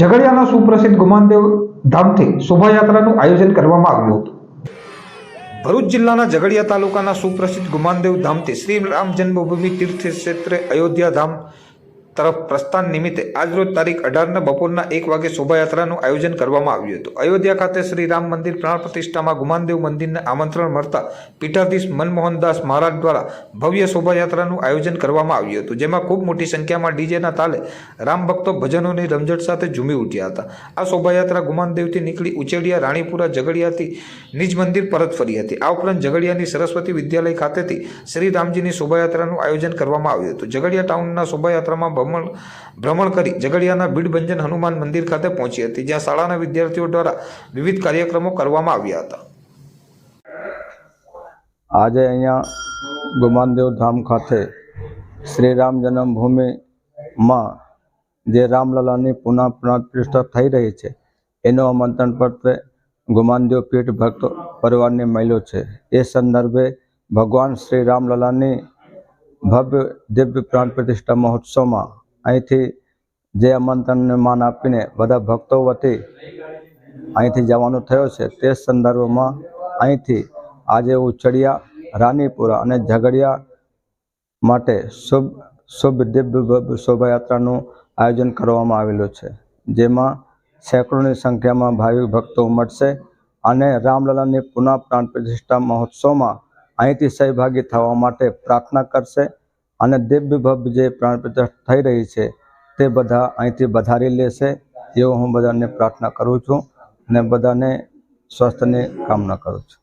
ઝઘડિયાના સુપ્રસિદ્ધ ગુમાનદેવ ધામથી શોભાયાત્રાનું આયોજન કરવામાં આવ્યું હતું. ભરૂચ જિલ્લાના ઝઘડિયા તાલુકાના સુપ્રસિદ્ધ ગુમાનદેવ ધામથી શ્રી રામ જન્મભૂમિ તીર્થ ક્ષેત્રે અયોધ્યા ધામ તરફ પ્રસ્થાન નિમિત્તે આજરોજ તારીખ અઢારના બપોરના એક વાગે શોભાયાત્રાનું આયોજન કરવામાં આવ્યું હતું. અયોધ્યા ખાતે શ્રી રામ મંદિર પ્રાણ પ્રતિષ્ઠામાં ગુમાનદેવ મંદિરને આમંત્રણ મળતા પીઠાધીશ મનમોહનદાસ મહારાજ દ્વારા ભવ્ય શોભાયાત્રાનું આયોજન કરવામાં આવ્યું હતું, જેમાં ખૂબ મોટી સંખ્યામાં ડીજેના તાલે રામ ભક્તો ભજનોની રમઝટ સાથે ઝૂમી ઉઠ્યા હતા. આ શોભાયાત્રા ગુમાનદેવથી નીકળી ઉચેડિયા રાણીપુરા, ઝઘડિયાથી નિજ મંદિર પરત ફરી હતી. આ ઉપરાંત ઝઘડિયાની સરસ્વતી વિદ્યાલય ખાતેથી શ્રી રામજીની શોભાયાત્રાનું આયોજન કરવામાં આવ્યું હતું. ઝઘડિયા ટાઉનના શોભાયાત્રામાં ભ્રમણ ભ્રમણ કરી ઝઘડિયાના ભીડભંજન હનુમાન મંદિર ખાતે પહોંચી હતી, જ્યાં શાળાના વિદ્યાર્થીઓ દ્વારા વિવિધ કાર્યક્રમો કરવામાં આવ્યા હતા. આજે અહીંયા ગુમાનદેવ ધામ ખાતે શ્રી રામ જન્મભૂમિમાં જે રામલલાની પુનઃ પ્રતિષ્ઠા થઈ રહી છે, એનું આમંત્રણ પત્ર ગુમાનદેવ પીઠ ભક્ત પરિવારને મળ્યો છે. એ સંદર્ભે ભગવાન શ્રી રામલલાની ભવ્ય દિવ્ય પ્રાણ પ્રતિષ્ઠા મહોત્સવમાં અહીંથી જે આમંત્રણને માન આપીને બધા ભક્તો વતી અહીંથી જવાનું થયો છે તે સંદર્ભમાં અહીંથી આજે ઉચડિયા રાનીપુરા અને ઝઘડિયા માટે શુભ શુભ દિવ્ય શોભાયાત્રાનું આયોજન કરવામાં આવેલું છે, જેમાં સેંકડોની સંખ્યામાં ભાવિક ભક્તો ઉમટશે અને રામલલાની પુનઃ પ્રાણ પ્રતિષ્ઠા મહોત્સવમાં અહીંથી સહભાગી થવા માટે પ્રાર્થના કરશે અને દિવ્ય ભવ્ય જે પ્રાણ થઈ રહી છે તે બધા અહીંથી વધારી લેશે એવો હું બધાને પ્રાર્થના કરું છું અને બધાને સ્વસ્થની કામના કરું છું.